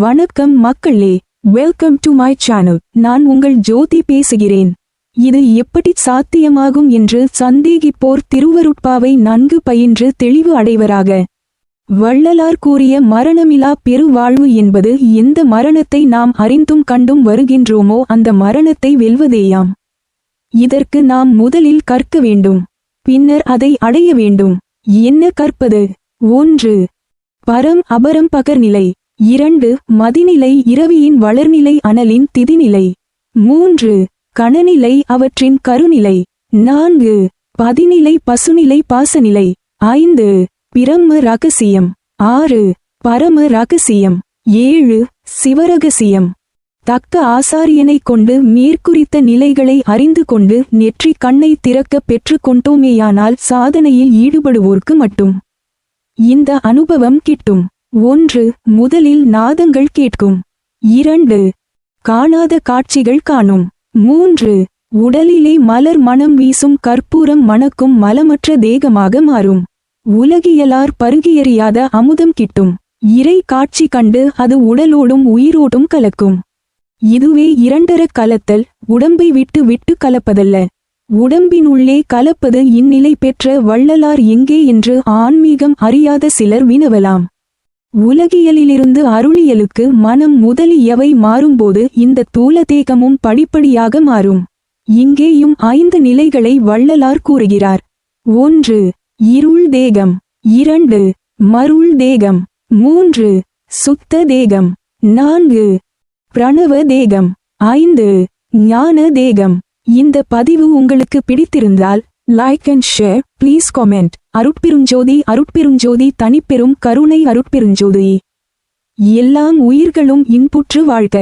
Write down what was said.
வணக்கம் மக்களே welcome to my channel நான் உங்கள் ஜோதி பேசுகிறேன். இது எப்படி சாத்தியமாகும் என்று சந்தேகிப்போர் திருவருட்பாவை நன்கு பயின்று தெளிவு அடைவராக. வள்ளலார் கூறிய மரணமிலா பெருவாழ்வு என்பது எந்த மரணத்தை நாம் அறிந்தும் கண்டும் வருகின்றோமோ அந்த மரணத்தை வெல்வதேயாம். இதற்கு நாம் முதலில் கற்க வேண்டும். பின்னர் அதை அடைய வேண்டும். என்ன கற்பது? ஒன்று. பரம் அபரம் பகர்நிலை. இரண்டு மதிநிலை இரவியின் வளர்நிலை அனலின் திதிநிலை. மூன்று கணநிலை அவற்றின் கருநிலை. நான்கு பதிநிலை பசுநிலை பாசநிலை. ஐந்து பிரம்ம ரகசியம். ஆறு பரம ரகசியம். ஏழு சிவரகசியம். தக்க ஆசாரியனைக் கொண்டு மேற்குறித்த நிலைகளை அறிந்து கொண்டு நெற்றி கண்ணை திறக்க பெற்றுக்கொண்டோமேயானால் சாதனையில் ஈடுபடுவோர்க்கு மட்டும். இந்த அனுபவம் கிட்டும். ஒன்று முதலில் நாதங்கள் கேட்கும். இரண்டு காணாத காட்சிகள் காணும். மூன்று உடலிலே மலர் மனம் வீசும் கற்பூரம் மணக்கும் மலமற்ற தேகமாக மாறும். உலகியலார் பருகியறியாத அமுதம் கிட்டும். இறை காட்சி கண்டு அது உடலோடும் உயிரோடும் கலக்கும். இதுவே இரண்டர கலத்தல் உடம்பை விட்டு விட்டு கலப்பதல்ல. உடம்பினுள்ளே கலப்பது இந்நிலை பெற்ற வள்ளலார் எங்கே என்று ஆன்மீகம் அறியாத சிலர் வினவலாம். உலகியலிலிருந்து அருளியலுக்கு மனம் முதலியவை மாறும்போது இந்த தூல தேகமும் படிப்படியாக மாறும். இங்கேயும் ஐந்து நிலைகளை வள்ளலார் கூறுகிறார். ஒன்று இருள் தேகம். இரண்டு மருள் தேகம். மூன்று சுத்த தேகம். நான்கு பிரணவ தேகம். ஐந்து ஞான தேகம். இந்த பதிவு உங்களுக்கு பிடித்திருந்தால் like and share please comment அருட்பெருஞ்சோதி அருட்பெருஞ்சோதி தனிப்பெரும் கருணை அருட்பெருஞ்சோதி. எல்லாம் உயிர்களும் இன்புற்று வாழ்க.